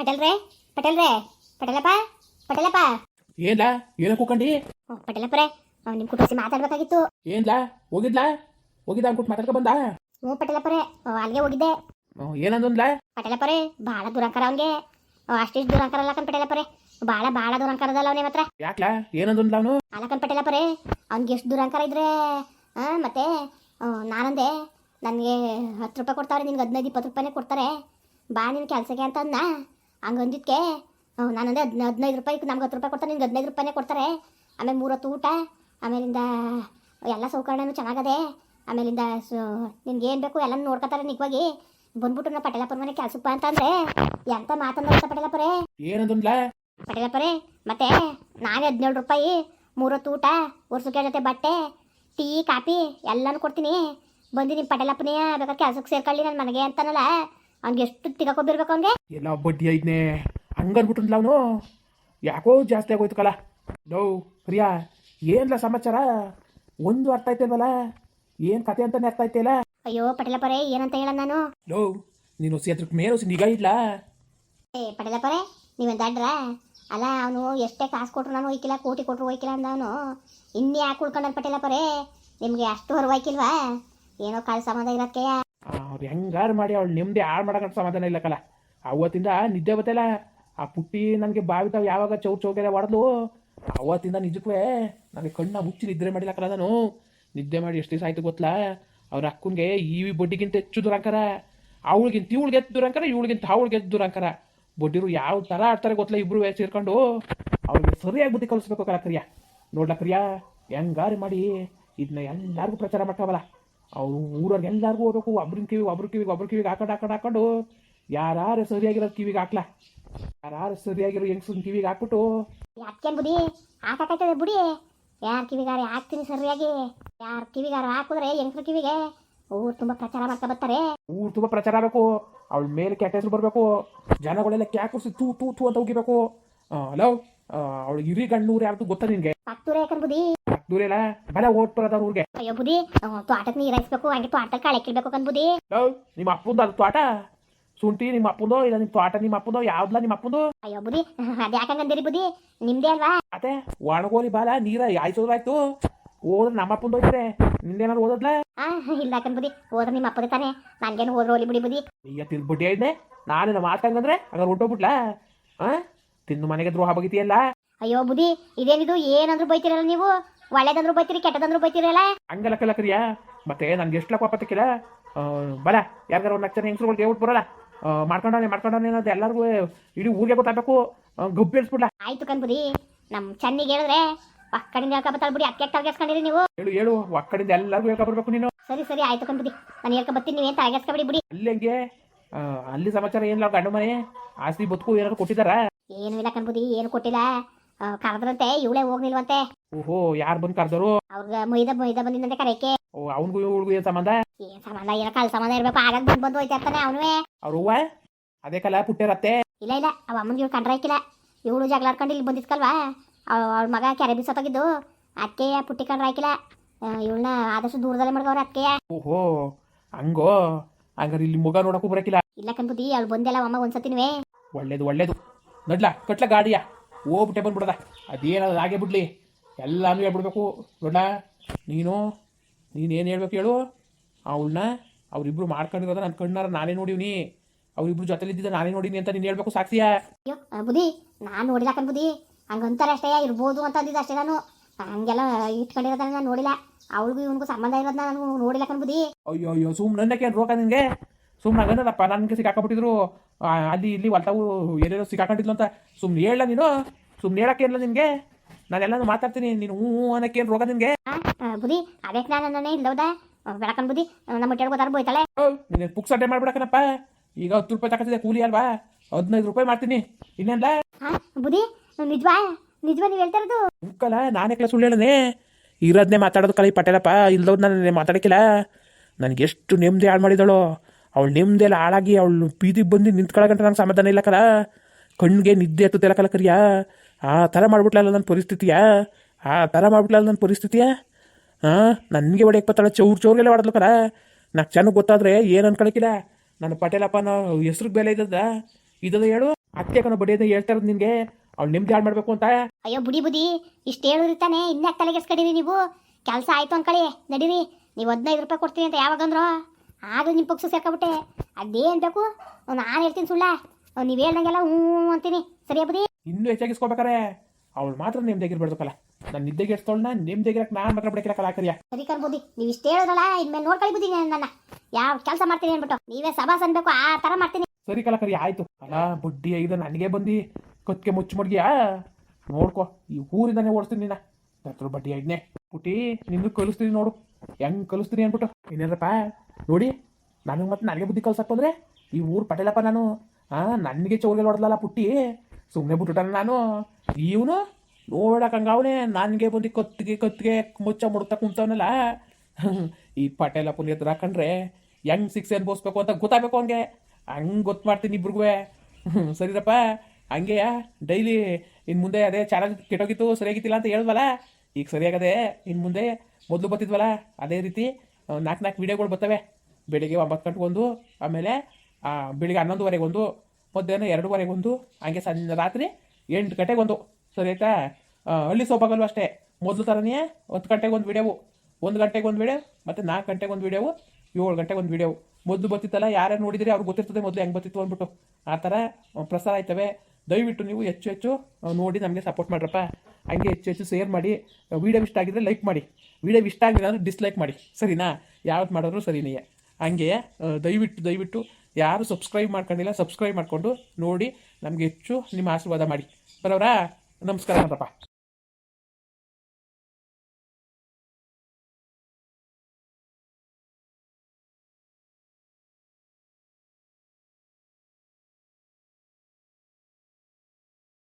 ಪಟೇಲ್ರೇ ಪಟೇಲ್ರೇ ಪಟೇಲಪ್ಪ ಪಟೇಲಪ್ಪ. ಏನ್ಲಾ ಏನ ಕೂಕಂಡಿ ಓ ಪಟೇಲಪ್ಪರೇ ನಿಮ್ಮ ಕುಟುಂಬ ಮಾತಾಡ್ಬೇಕಾಗಿತ್ತು. ಏನ್ಲಾ ಹೋಗಿದ್ಲಾ? ಹೋಗಿದ್ದ ಅನ್ಕೊಟ್ಟು ಮಾತಾಡ್ಕ ಬಂದ? ಹ್ಞೂ ಪಟೇಲಪ್ಪರೇ ಅಲ್ಲಿಗೆ ಹೋಗಿದ್ದೆ. ಏನಂದ್ಲಾ ಪಟೇಲಪ್ಪರೇ ಭಾಳ ದುರಂಕಾರ ಅವನಿಗೆ. ಅಷ್ಟಿಷ್ಟು ದುರಂಕಾರ ಅಲ್ಲ ಕಣ್ ಪಟೇಲಪ್ಪರೇ. ಭಾಳ ಭಾಳ ದುರಂಕಾರದಲ್ಲ ಅವನೇ ಮಾತ್ರ ಯಾಕ್ಲಾ? ಏನಂದ್ಲ ಅವನು? ಅಲ್ಲ ಕಣ್ ಪಟೇಲಪ್ಪರೇ ಅವ್ನಿಗೆ ಎಷ್ಟು ದುರಂಕಾರ ಇದ್ರೆ ಮತ್ತೆ ನಾನಂದೆ ನನಗೆ ಹತ್ತು ರೂಪಾಯಿ ಕೊಡ್ತಾರೆ ನಿನ್ಗೆ ಹದಿನೈದು ಇಪ್ಪತ್ತು ರೂಪಾಯಿನೇ ಕೊಡ್ತಾರೆ. ಬಾ ನಿನ್ನ ಕೆಲಸಕ್ಕೆ ಅಂತ ಅಂದ ಹಂಗೆ ನಾನು ಆ, ನಾನಂದೆ ಹದಿನ ಹದಿನೈದು ರೂಪಾಯಿ ನಮ್ಗೆ ಹತ್ತು ರೂಪಾಯಿ ಕೊಡ್ತಾರೆ ನಿಮ್ಗೆ ಹದಿನೈದು ರೂಪಾಯಿನೇ ಕೊಡ್ತಾರೆ. ಆಮೇಲೆ ಮೂರೊತ್ತು ಊಟ ಆಮೇಲಿಂದ ಎಲ್ಲ ಸೌಕರ್ಯನೂ ಚೆನ್ನಾಗದೆ ಆಮೇಲಿಂದ ಸು ನಿನ್ಗೆ ಏನು ಬೇಕು ಎಲ್ಲ ನೋಡ್ಕೊತಾರೆ ನಿಗ್ವಾಗಿ ಬಂದ್ಬಿಟ್ಟು ನಾ ಪಟೇಲಪ್ಪರ ಮನೆ ಕೆಲ್ಸಕ್ಕೆ ಬಾ ಅಂತಂದ್ರೆ ಎಂತ ಮಾತಂದ್ರೆ ಪಟೇಲಪ್ಪರೇ? ಏನಂದ್ಲಾ ಪಟೇಲಪ್ಪರೇ ಮತ್ತೆ ನಾನೇ ಹದಿನೇಳು ರೂಪಾಯಿ ಮೂರೊತ್ತು ಊಟ ವರ್ಷಕ್ಕೆ ಜೊತೆ ಬಟ್ಟೆ ಟೀ ಕಾಫಿ ಎಲ್ಲನೂ ಕೊಡ್ತೀನಿ. ಬಂದು ನಿಮ್ಮ ಪಟೇಲಪ್ಪನೇ ಬೇಕಾದ್ರೆ ಕೆಲ್ಸಕ್ಕೆ ಸೇರ್ಕೊಳ್ಳಿ ನನ್ನ ಮನೆಗೆ ಅಂತಾನಲ್ಲ. ಅವ್ನಿಗೆ ಎಷ್ಟು ತಿಗಾಕೊಬಿರ್ಬೇಕು ಅವ್ನಿಗೆ? ಎಲ್ಲ ಬಡ್ಡಿ ಐದ್ನೆ. ಹಂಗನ್ಬಿಟ್ಟು ಅವನು. ಯಾಕೋ ಜಾಸ್ತಿ ಆಗೋಯ್ತು ಕಲ. ಲೋ ಪ್ರಿಯಾ ಏನ್ಲ ಸಮಾಚಾರ? ಒಂದು ಅರ್ಥ ಆಯ್ತಲ್ವಲ್ಲ ಏನ್ ಕತೆ ಅಂತಾನೆ ಅರ್ಥ ಆಯ್ತಿಲ್ಲ ಅಯ್ಯೋ ಪಟೇಲಪ್ಪರೇ ಏನಂತ ಹೇಳ ನಾನು? ಲೋ ನೀನು ಸೇತ್ರಕ್ಕೆ ಮೇಲೆ ನಿಗಾ ಇಡ್ಲಾ ಏ ಪಟೇಲಪ್ಪರೇ ನೀವೇನು ದಡ್ರ? ಅಲ್ಲ ಅವನು ಎಷ್ಟೇ ಕಾಸು ಕೊಟ್ರು ನಾನು ಹೋಯ್ಕಿಲ್ಲ ಕೋಟಿ ಕೊಟ್ರು ಹೋಯ್ಕಿಲ್ಲ ಅಂದ ಅವನು. ಇನ್ನೇ ಯಾಕೆ ಪಟೇಲ ಪಟೇಲಪ್ಪರೇ? ನಿಮಗೆ ಅಷ್ಟು ಹೊರವಾಯ್ಕಿಲ್ವಾ ಏನೋ ಕಾಳು ಸಂಬಂಧ ಇರೋದಕ್ಕೆ ಅವ್ರು ಹೆಂಗಾರು ಮಾಡಿ ಅವಳು ನೆಮ್ಮದಿ ಹಾಳು ಮಾಡೋಕೆ ಸಮಾಧಾನ ಇಲ್ಲ ಕಲ. ಅವತ್ತಿಂದ ನಿದ್ದೆ ಬತ್ತಲ್ಲ ಆ ಪುಟ್ಟಿ ನನಗೆ ಬಾವಿತಾವ್ ಯಾವಾಗ ಚೌ ಚೌಕೆಲ್ಲ ಹೊಡೆದ್ಲು ಅವತ್ತಿಂದ ನಿಜಕ್ಕೂ ನನಗೆ ಕಣ್ಣ ಮುಚ್ಚಿ ನಿದ್ರೆ ಮಾಡಿಲ್ಲ ಕಲ ನಾನು. ನಿದ್ದೆ ಮಾಡಿ ಎಷ್ಟು ದಿವಸ ಆಯ್ತು ಗೊತ್ತಲ್ಲ ಅವ್ರ ಅಕ್ಕನಿಗೆ ಈ ಬಡ್ಡಿಗಿಂತ ಹೆಚ್ಚು ದುರಂಕರ. ಅವಳಿಗಿಂತ ಇವಳಿಗೆ ಎತ್ತು ದುರಂಕರ, ಇವಳಿಗಿಂತ ಅವಳಿಗೆ ಎತ್ತು ದುರಂಕರ. ಬಡ್ಡಿರು ಯಾವ ಥರ ಆಡ್ತಾರೆ ಗೊತ್ತಲ್ಲ ಇಬ್ರು ಸೇರ್ಕೊಂಡು ಅವ್ರಿಗೆ ಸರಿಯಾಗಿ ಬುದ್ಧಿ ಕಲಿಸ್ಬೇಕು ಕಲ ಕರಿಯ ನೋಡ್ಲ ಕರಿಯ ಹೆಂಗಾರು ಮಾಡಿ ಇದನ್ನ ಎಲ್ಲರಿಗೂ ಪ್ರಚಾರ ಮಾಡ್ತಾವಲ್ಲ ಅವ್ರು ಊರವ್ರಿಗೆ ಎಲ್ಲರಿಗೂ ಹೋಗ್ಬೇಕು ಒಬ್ರಿನ ಕಿವಿಗೆ ಒಬ್ರ ಕಿವಿಗೆ ಒಬ್ರ ಕಿವಿಗೆ ಹಾಕೊಂಡು ಹಾಕೊಂಡು ಹಾಕೊಂಡು ಯಾರು ಸರಿಯಾಗಿರೋದು ಕಿವಿಗೆ ಹಾಕ್ಲಾ. ಯಾರು ಸರಿಯಾಗಿರೋ ಹೆಂಗ್ಸನ್ ಕಿವಿಗೆ ಹಾಕ್ಬಿಟ್ಟು ಯಾಕೆ ಬುಡಿ? ಹಾಕಾಕೈತದೆ ಬುಡಿ. ಯಾರ ಕಿವಿಗಾರ ಹಾಕ್ತೀನಿ ಸರಿಯಾಗಿ? ಯಾರು ಕಿವಿಗಾರ ಹಾಕಿದ್ರೆ ಹೆಂಗ್ಸ್ರ ಕಿವಿಗೆ? ಊರು ತುಂಬ ಪ್ರಚಾರ ಮಾಡ್ತಾ ಬರ್ತಾರೆ. ಊರು ತುಂಬ ಪ್ರಚಾರ ಆಗಬೇಕು. ಅವಳ ಮೇಲೆ ಕೆಟ್ಟ ಹೆಸರು ಬರಬೇಕು. ಜನಗಳೆಲ್ಲ ಕ್ಯಾಕುರ್ಸಿ ತೂ ತೂ ತೂ ಅಂತ ಹೋಗಿಬೇಕು ಹಲೋ? ಅವಳು ಇರಿ ಗಣ್ಣೂರು ಯಾರ್ದು ಗೊತ್ತಾ ನಿನಗೆ? ಪಕ್ತೂರ ಯಾಕನ್ ಬುದಿ ದೂರೆಲ್ಲ ಬಲ ಓಟ್ ಬರೋದ ಊರಿಗೆ. ಅಯ್ಯೋ ಬುದಿ ತೋಟಕ್ಕೆ ನೀರು ಹಾಯಿಸ್ಬೇಕು ಹಂಗೆ ತೋಟಕ್ಕೆ ಕಳೆ ಅಂತ ಕಣ್ ಬುದಿ ಲೋ ನಿಮ್ಮ ಅಪ್ಪಂದು ಅದು ತೋಟ? ಶುಂಠಿ ನಿಮ್ಮ ಅಪ್ಪಂದು ಇಲ್ಲ ನಿಮ್ಮ ತೋಟ ನಿಮ್ಮ ಅಪ್ಪಂದು ಯಾವ್ದಲ್ಲ ನಿಮ್ಮ ಅಪ್ಪಂದು? ಅಯ್ಯೋ ಬುದಿ ಅದು ಯಾಕಂಗಂದಿರಿ ಬುದಿ ನಿಮ್ದೇ ಅಲ್ವಾ? ಅದೇ ಒಣಗೋಲಿ ಬಾಲ ನೀರ ಆಯ್ಸೋದಾಯ್ತು ಹೋದ್ರೆ ನಮ್ಮ ಅಪ್ಪಂದು ಹೋಯ್ತಾರೆ ನಿಂದೇನಾದ್ರು ಓದದ್ಲ ಆ ಇಲ್ಲ ಕಣ್ ಬುದಿ ಹೋದ್ರೆ ನಿಮ್ಮ ಅಪ್ಪದ ತಾನೆ. ನನ್ಗೇನು ಹೋದ್ರೆ ಹೋಲಿ ಬಿಡಿ ಬುದಿ ಈಗ ತಿಂದು ಬಡ್ಡಿ ಐದ್ನೆ ನಾನು ಮಾತಂಗಂದ್ರೆ ಹಂಗಾರೆ ಹೊಂಟೋಗ್ಬಿಟ್ಲಾ ಆ? ತಿಂದು ಮನೆಗೆ ದ್ರೋಹ ಬಗಿತಿಯಲ್ಲ? ಅಯ್ಯೋ ಬುದಿ ಇದೇನಿದು? ಏನಂದ್ರು ಬೈತೀರಲ್ಲ ನೀವು? ಒಳ್ಳೇದಂದ್ರು ಬೈತೀರಿ ಕೆಟ್ಟದಂದ್ರು ಬೈತೀರಲ್ಲ ಹಂಗಲ್ಲ ಕಲ ಕರಿಯ ಮತ್ತೆ ನಂಗೆ ಎಷ್ಟು ಲಕ್ಕ ಪತ್ತಕ್ಕಿಲ್ಲ ಬಲ ಯಾರಿಗಾರ ಒಂದು ಲಕ್ಷ ಹೆಂಗಸ್ರುಗಳಿಗೆ ಹೇಳ್ಬಿಟ್ಟು ಬರಲ್ಲ. ಮಾಡ್ಕೊಂಡವನೆ ಮಾಡ್ಕೊಂಡವನೆ ಅನ್ನೋದು ಎಲ್ಲರಿಗೂ ಇಡೀ ಊರಿಗೆ ಗೊತ್ತಾಗಬೇಕು. ಗಬ್ಬಿ ಇಳಿಸ್ಬಿಡ್ಲ ಆಯ್ತು ಕಣ್ ಬುದಿ ನಮ್ಮ ಚೆನ್ನಿಗೆ ಹೇಳಿದ್ರೆ ಪಕ್ಕಡಿಂದ ಹೇಳ್ಕೊಬತ್ತಾಳ ಬಿಡಿ ಅದಕ್ಕೆ ತಲೆಗೆಸ್ಕೊಂಡಿರಿ ನೀವು? ಹೇಳು ಹೇಳು ಒಕ್ಕಡಿಂದ ಎಲ್ಲರಿಗೂ ಹೇಳ್ಕೊಬರ್ಬೇಕು ನೀನು. ಸರಿ ಸರಿ ಆಯ್ತು ಕಣ್ ಬುದಿ ನಾನು ಹೇಳ್ಕೊ ಬರ್ತೀನಿ ನೀವೇನು ತಲೆಗೆಸ್ಕೊಬಿಡಿ ಬಿಡಿ. ಅಲ್ಲಿ ಹೆಂಗೆ? ಅಲ್ಲಿ ಸಮಾಚಾರ ಏನಿಲ್ಲ ಗಂಡು ಮನೆ. ಆಸ್ತಿ ಬದುಕು ಏನಾದ್ರು ಕೊಟ್ಟಿದ್ದಾರಾ? ಏನು ಇಲ್ಲ ಕಣ್ಬುದಿ ಏನು ಕೊಟ್ಟಿಲ್ಲ. ಕರೆದ್ರಂತೆ ಇವಳೇ ಹೋಗ್ಲಿಲ್ವಂತೆ. ಓಹೋ ಯಾರು ಬಂದ್ ಕರ್ದರು? ಅವ್ರಗ ಮೈದ ಮೈದ ಬಂದಿದ್ದಂತೆ ಕರೆಯಕ್ಕೆ ಓ ಅವನಿಗೂ ಇವಳಿಗೂ ಏನು ಸಂಬಂಧ? ಏನ್ ಸಂಬಂಧ? ಏನೋ ಕಾಲ ಸಂಬಂಧ ಇರ್ಬೇಕು ಆಗಾಗ ಬಂದ್ ಬಂದು ಹೋಯ್ತಾ ಇರ್ತಾನೆ ಅವನುವೇ. ಅವ್ರ ಅದೇ ಕಲ ಪುಟ್ಟಿರತ್ತೆ ಇಲ್ಲ ಇಲ್ಲ ಅವ ಅಮ್ಮನಿಗೆ ಇವಳು ಕಂಡ್ರೆ ಹಾಕಿಲ್ಲ. ಇವಳು ಜಗಳಾಡ್ಕೊಂಡು ಇಲ್ಲಿ ಬಂದಿದ್ಕಲ್ವಾ? ಅವ್ರ ಮಗ ಕೆರೆ ಬಿಸೋತಾಗಿದ್ದು. ಅಕ್ಕೆಯ ಪುಟ್ಟಿ ಕಂಡ್ರೆ ಹಾಕಿಲ್ಲ. ಇವಳನ್ನ ಆದಷ್ಟು ದೂರದಲ್ಲೇ ಮಾಡ್ಕವ್ರೆ ಅಕ್ಕೆಯ. ಓಹೋ ಹಂಗೋ ಹಂಗಾರೆ ಇಲ್ಲಿ ಮುಗ ನೋಡಕ್ಕೂ ಬರಕಿಲ್ಲ. ಇಲ್ಲ ಕಣ್ಬುದ್ದಿ ಅವ್ಳು ಬಂದೆಲ್ಲ ಅಮ್ಮ ಒಂದ್ಸತಿನುವೆ. ಒಳ್ಳೇದು ಒಳ್ಳೇದು. ನಡ್ಲ ಕಟ್ಲ ಗಾಡಿಯ? ಹೋಗ್ಬಿಟ್ಟೆ ಬಂದ್ಬಿಡದ. ಅದೇನದು ಹಾಗೆ ಬಿಡ್ಲಿ. ಎಲ್ಲಾನು ಹೇಳ್ಬಿಡ್ಬೇಕು. ನೋಡ ನೀನು ನೀನೇನು ಹೇಳ್ಬೇಕು ಹೇಳು. ಅವಳನ್ನ ಅವರಿಬ್ರು ಮಾಡ್ಕೊಂಡಿರೋದ ನನ್ನ ಕಣ್ಣಾರ ನಾನೇ ನೋಡಿವ್ನಿ. ಅವರಿಬ್ರು ಜೊತೆಲಿದ್ದ ನಾನೇ ನೋಡಿನಿ ಅಂತ ನೀನು ಹೇಳ್ಬೇಕು ಸಾಕ್ಷಿಯ? ಅಯ್ಯೋ ಬುದಿ ನಾನು ನೋಡಿಲ್ಲ ಕಣ್ಬುದಿ ಹಂಗಂತಾರೆ ಅಷ್ಟೇ ಇರ್ಬೋದು ಅಂತ ಅಂದಿದ್ದ ಅಷ್ಟೇ ನಾನು. ಹಂಗೆಲ್ಲ ಇಟ್ಕೊಂಡಿರೋದನ್ನ ನಾನು ನೋಡಿಲ್ಲ. ಅವಳಿಗೂ ಇವನಿಗೂ ಸಂಬಂಧ ಇರೋದನ್ನ ನಾನು ನೋಡಿಲ್ಲ ಕಣ್ಬುದಿ ಅಯ್ಯೋ ಅಯ್ಯೋ ಸುಮ್ಮನೆ ರೋಕ ರೋಗ ನಿನಗೆ. ಸುಮ್ಮನೆ ಹಂಗನ್ನದಪ್ಪ ನನಗೆ ಸಿಕ್ಕಾಕೊಂಡ್ಬಿಟ್ಟಿದ್ರು ಅಲ್ಲಿ ಇಲ್ಲಿ ಹೊಲ್ತಾವು ಏನೇನೋ ಸಿಕ್ಕಾಕೊಂಡಿದ್ಲು ಅಂತ. ಸುಮ್ಮನೆ ಹೇಳ ನೀನು ಸುಮ್ಮನೆ ಹೇಳಕ್ಕೆ ಇಲ್ಲ ನಿನಗೆ. ಎಲ್ಲಾನು ಮಾತಾಡ್ತೀನಿ ನೀನು ಹ್ಞೂ ಹ್ಞೂ ಅನ್ನಕ್ಕೆ ಏನು ರೋಗ ನಿನಗೆ? ಬುದಿ ಅದೇ ನಾನು ನನ್ನೇ ಇಲ್ಲದ ಬೆಳಕನ್ ಬುದ್ಧಿ ನಮ್ಮ ಹೊಟ್ಟೆ ಗೊತ್ತಾರ ಬೋಯ್ತಾಳೆ ನೀನು ಪುಕ್ಸಟ್ಟೆ ಮಾಡ್ಬಿಡಕನಪ್ಪ ಈಗ ಹತ್ತು ರೂಪಾಯಿ ತಗೋತಿದ್ದೆ ಕೂಲಿ ಅಲ್ವಾ? ಹದಿನೈದು ರೂಪಾಯಿ ಮಾಡ್ತೀನಿ. ಇನ್ನೆಲ್ಲ ಬುದಿ ನಿಜವಾ? ನಿಜವಾ ನೀವು ಹೇಳ್ತಾ ಇರೋದು? ಮುಕ್ಕಲ್ಲ ನಾನೇ ಕ್ಲಾಸ್ ಸುಳ್ಳು ಹೇಳನೆ. ಇರೋದನ್ನೇ ಮಾತಾಡೋದು ಕಲಿ ಪಟೇಲಪ್ಪ ಇಲ್ದವ್ರು ನಾನು ಮಾತಾಡಕ್ಕಿಲ್ಲ. ನನಗೆ ಎಷ್ಟು ನೆಮ್ಮದಿ ಹಾಳು ಮಾಡಿದಳು ಅವಳು ನಿಮ್ದೆಲ್ಲ ಹಾಳಾಗಿ ಅವಳು ಬೀದಿಗೆ ಬಂದು ನಿಂತ್ಕೊಳ್ಳೋಗಂಟ ನಂಗೆ ಸಮಾಧಾನ ಇಲ್ಲ ಕಲ ಕಣ್ಣಿಗೆ ನಿದ್ದೆ ಹತ್ತುತ್ತಿಲ್ಲ ಕಲ ಕರಿಯಾ ಆ ಥರ ಮಾಡ್ಬಿಟ್ಲಲ್ಲ ನನ್ನ ಪರಿಸ್ಥಿತಿಯಾ? ಆ ಥರ ಮಾಡ್ಬಿಟ್ಲಲ್ಲ ನನ್ನ ಪರಿಸ್ಥಿತಿಯ? ಹಾಂ ನನಗೆ ಹೊಡೆಯಕ್ಕೆ ಬರ್ತಾಳೆ ಚೌರ್ ಚೌರ್ಗೆಲ್ಲ ಹೊಡೆದ್ಲು ಕಲ ನಾಲ್ಕು ಚೆನ್ನಾಗಿ ಗೊತ್ತಾದ್ರೆ ಏನು ಅನ್ಕೊಳಕಿಲ್ಲ. ನನ್ನ ಪಟೇಲಪ್ಪ ನಾವು ಹೆಸ್ರಿಗೆ ಬೆಲೆ ಇದ್ದದ? ಇದದ ಹೇಳು. ಅತ್ತೆ ಕಣ ಬಡಿಯದ ಹೇಳ್ತಾ ಇರೋದು ನಿನಗೆ. ಅವ್ಳು ನಿಮ್ದು ಹಾಳು ಮಾಡಬೇಕು ಅಂತ. ಅಯ್ಯೋ, ಬುಡಿ ಬುದಿ ಇಷ್ಟು ಹೇಳಿದ್ರಿ ತಾನೆ ಇನ್ನೂ ತಲೆಗೆಸ್ಕಡೀರಿ ನೀವು? ಕೆಲಸ ಆಯ್ತು ಅನ್ಕೊಳ್ಳಿ. ನಡೀರಿ. ನೀವು ಹದಿನೈದು ರೂಪಾಯಿ ಕೊಡ್ತೀನಿ ಅಂತ ಯಾವಾಗ ಅಂದ್ರು ಆಗ ನಿಮ್ಮ ಪಕ್ಷ ಸೇರ್ಕೊಬಿಟ್ಟೆ ಅದೇನು ಬೇಕು ನಾನು ಹೇಳ್ತೀನಿ ಸುಳ್ಳ. ನೀವು ಹೇಳ್ದಂಗೆಲ್ಲ ಹ್ಞೂ ಅಂತೀನಿ. ಸರಿಯಾ ಬದಿ ಇನ್ನೂ ಹೆಚ್ಚಾಗಿಸ್ಕೋಬೇಕಾರೆ ಅವಳು ಮಾತ್ರ ನಿಮ್ದಾಗಿರ್ಬೇಡ್ಬೇಕಲ್ಲ ನಾನು ನಿದ್ದೆಗೆಡ್ಸ್ತವಳನ್ನ ನಿಮ್ದಾಗಿರಕ್ಕೆ ನಾನು ಮಾತ್ರ ಬಿಡಕ್ಕಿಲ್ಲ ಕಲಾಕರಿಯ ಸರಿ ಕರ್ಬೋದಿ ನೀವು ಇಷ್ಟು ಹೇಳಿದ್ರಲ್ಲ ಇನ್ಮೇಲೆ ನೋಡ್ಕೊಳ್ಳಿ ಬುದ್ಧಿ ನನ್ನ. ಯಾವ ಕೆಲಸ ಮಾಡ್ತೀನಿ ಅಂದ್ಬಿಟ್ಟು. ನೀವೇ ಸಭಾಸ್ ಅನ್ಬೇಕು ಆ ಥರ ಮಾಡ್ತೀನಿ. ಸರಿ ಕಲಾಕರಿ ಆಯ್ತು. ಅಲ್ಲ ಬುಡ್ಡಿ ಇದು ನನಗೆ ಬಂದು. ಕತ್ಕೆ ಮುಚ್ಚಿ ಮಡ್ಗಿಯಾ ನೋಡ್ಕೊ ಈ ಊರಿಂದಾನೆ ಓಡಿಸ್ತೀನಿ ನಿನ್ನ ಹತ್ರ ಬಡ್ಡಿ ಐದನೇ. ಪುಟಿ ನಿನ್ನ ಕಲಿಸ್ತೀನಿ ನೋಡು. ಹೆಂಗ್ ಕಲಿಸ್ತೀನಿ ಅಂದ್ಬಿಟ್ಟು. ಇನ್ನೇನಪ್ಪ ನೋಡಿ ನನಗೆ ಮತ್ತೆ ನನಗೆ ಬುದ್ಧಿ ಕಲ್ಸಕ್ಕೆ ಬಂದ್ರೆ ಈ ಊರು ಪಟೇಲಪ್ಪ ನಾನು ಹಾಂ ನನಗೆ ಚೌರ್ಗೆ ಹೊಡೆದಲ್ಲ ಪುಟ್ಟಿ. ಸುಮ್ಮನೆ ಬಿಟ್ಬಿಟ್ಟಾನ ನಾನು. ಇವನು ನೋಡಕ್ಕೆ ಅವನೇ, ನನಗೆ ಬಂದು ಕತ್ತಿಗೆ ಕತ್ತಿಗೆ ಮುಚ್ಚ ಮುಡ್ತಾ ಕುಂತವನಲ್ಲ. ಈ ಪಟೇಲಪ್ಪನ ಎದುರು ಹಾಕಂಡ್ರೆ ಹೆಂಗ್ ಶಿಕ್ಷೆ ಅನ್ಭವಿಸ್ಬೇಕು ಅಂತ ಗೊತ್ತಾಗಬೇಕು ಹಂಗೆ ಹಂಗೆ ಗೊತ್ತು ಮಾಡ್ತೀನಿ ಇಬ್ರಿಗೂ ಸರಿರಪ್ಪ, ಹಂಗೆ ಡೈಲಿ ಇನ್ನು ಮುಂದೆ ಅದೇ ಚಾನಲ್ ಕೆಟ್ಟೋಗಿತ್ತು, ಸರಿಯಾಗಿತ್ತಿಲ್ಲ ಅಂತ ಹೇಳಿದ್ವಲ್ಲ ಈಗ ಸರಿಯಾಗದೆ ಇನ್ನು ಮುಂದೆ ಮೊದಲು ಬರ್ತಿದ್ವಲ್ಲ? ಅದೇ ರೀತಿ ನಾಲ್ಕು ನಾಲ್ಕು ವೀಡಿಯೋಗಳು ಬರ್ತವೆ. ಬೆಳಿಗ್ಗೆ ಒಂಬತ್ತು ಗಂಟೆಗೆ ಒಂದು, ಆಮೇಲೆ ಬೆಳಿಗ್ಗೆ ಹನ್ನೊಂದುವರೆಗೆ ಒಂದು, ಮಧ್ಯಾಹ್ನ ಎರಡೂವರೆಗೆ ಒಂದು, ಹಾಗೆ ಸಂಜೆ ರಾತ್ರಿ ಎಂಟು ಗಂಟೆಗೆ ಒಂದು. ಸರಿ ಆಯಿತಾ? ಹಳ್ಳಿ ಸೋಪಾಗಲ್ವ ಅಷ್ಟೇ. ಮೊದಲು ಥರನೇ ಹತ್ತು ಗಂಟೆಗೆ ಒಂದು ವೀಡಿಯೋವು, ಒಂದು ಗಂಟೆಗೆ ಒಂದು ವೀಡಿಯೋ, ಮತ್ತು ನಾಲ್ಕು ಗಂಟೆಗೆ ಒಂದು ವೀಡಿಯೋವು, ಏಳು ಗಂಟೆಗೆ ಒಂದು ವೀಡಿಯೋವು. ಮೊದಲು ಬರ್ತಿತ್ತಲ್ಲ, ಯಾರ್ಯಾರು ನೋಡಿದರೆ ಅವ್ರಿಗೆ ಗೊತ್ತಿರ್ತದೆ ಮೊದಲು ಹೆಂಗೆ ಬರ್ತಿತ್ತು ಅಂದ್ಬಿಟ್ಟು. ಆ ಥರ ಪ್ರಸಾರ ಆಯ್ತವೆ. ದಯವಿಟ್ಟು ನೀವು ಹೆಚ್ಚು ಹೆಚ್ಚು ನೋಡಿ ನಮಗೆ ಸಪೋರ್ಟ್ ಮಾಡ್ರಪ್ಪ. ಹಂಗೆ ಹೆಚ್ಚು ಹೆಚ್ಚು ಶೇರ್ ಮಾಡಿ ವೀಡಿಯೋ ಇಷ್ಟ ಆಗಿದ್ರೆ ಲೈಕ್ ಮಾಡಿ. ವೀಡಿಯೋ ಇಷ್ಟ ಆಗಿಲ್ಲ ಅಂದರೆ ಡಿಸ್ಲೈಕ್ ಮಾಡಿ. ಸರಿನಾ? ಯಾವ್ದು ಮಾಡಿದ್ರು ಸರಿನೇ. ಹಂಗೆ ದಯವಿಟ್ಟು ದಯವಿಟ್ಟು ಯಾರು ಸಬ್ಸ್ಕ್ರೈಬ್ ಮಾಡ್ಕೊಂಡಿಲ್ಲ ಸಬ್ಸ್ಕ್ರೈಬ್ ಮಾಡಿಕೊಂಡು ನೋಡಿ ನಮಗೆ ಹೆಚ್ಚು ನಿಮ್ಮ ಆಶೀರ್ವಾದ ಮಾಡಿ. ಬರೋರಾ ನಮಸ್ಕಾರ ಮಾಡ್ರಪ್ಪ